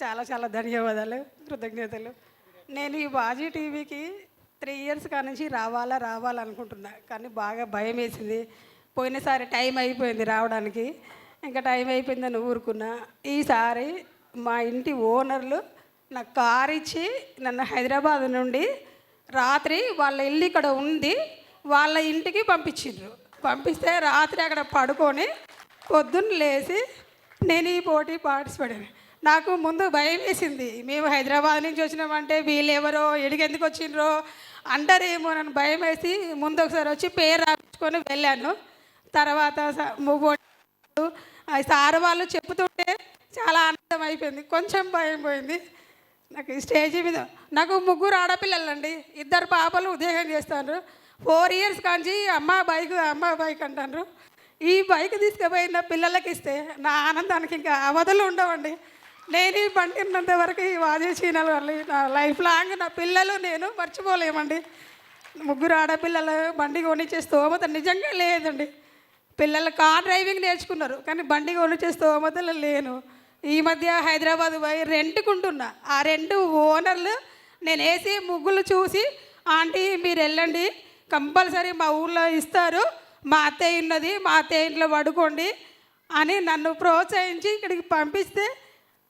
చాలా చాలా ధన్యవాదాలు కృతజ్ఞతలు. నేను ఈ బాజీ టీవీకి త్రీ ఇయర్స్ కానుంచి రావాలా రావాలనుకుంటున్నా కానీ బాగా భయం వేసింది. పోయినసారి టైం అయిపోయింది రావడానికి. ఇంకా టైం అయిపోయిందని ఊరుకున్నా. ఈసారి మా ఇంటి ఓనర్లు నాకు కార్ ఇచ్చి నన్ను హైదరాబాద్ నుండి రాత్రి వాళ్ళ ఇల్లు ఇక్కడ ఉంది వాళ్ళ ఇంటికి పంపించిండ్రు. పంపిస్తే రాత్రి అక్కడ పడుకొని పొద్దున్న లేచి నేను ఈ పోటీ పార్టిసిపేట్ అయినా. నాకు ముందు భయం వేసింది. మేము హైదరాబాద్ నుంచి వచ్చినామంటే వీళ్ళు ఎవరో ఎడికెందుకు వచ్చిండ్రో అంటారేమో నన్ను భయం వేసి ముందు ఒకసారి వచ్చి పేరు రాపించుకొని వెళ్ళాను. తర్వాత స- సార్ వాళ్ళు చెప్తుంటే చాలా ఆనందం అయిపోయింది. కొంచెం భయం పోయింది. నాకు స్టేజ్ మీద నాకు ముగ్గురు ఆడపిల్లలండి. ఇద్దరు పాపలు ఉద్యోగం చేస్తారు ఫోర్ ఇయర్స్ కాంచి అమ్మ బైక్ అమ్మ బైక్ అంటారు ఈ బైక్ తీసుకుపోయిన పిల్లలకి ఇస్తే నా ఆనందానికి ఇంకా అవధులు ఉండవండి. నేను ఈ బండి ఉన్నంత వరకు ఈ వాజే చీనల నా లైఫ్ లాంగ్ నా పిల్లలు నేను మర్చిపోలేమండి. ముగ్గురు ఆడపిల్లలు బండి కొనిచ్చే స్తోమత నిజంగా లేదండి. పిల్లలు కార్ డ్రైవింగ్ నేర్చుకున్నారు కానీ బండి కొనిచ్చే స్తోమతలు లేను. ఈ మధ్య హైదరాబాద్ పోయి రెంట్కుంటున్నా. ఆ రెండు ఓనర్లు నేను వేసి ముగ్గులు చూసి ఆంటీ మీరు వెళ్ళండి కంపల్సరీ మా ఊళ్ళో ఇస్తారు మా అత్తయ్య ఉన్నది మా అత్తయ్య ఇంట్లో పడుకోండి అని నన్ను ప్రోత్సహించి ఇక్కడికి పంపిస్తే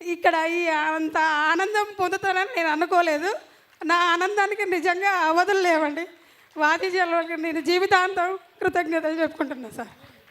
ఇక్కడ ఈ అంత ఆనందం పొందుతానని నేను అనుకోలేదు. నా ఆనందానికి నిజంగా అవధులు లేవండి. వాది నేను జీవితాంతం కృతజ్ఞతలు చెప్పుకుంటున్నాను సార్.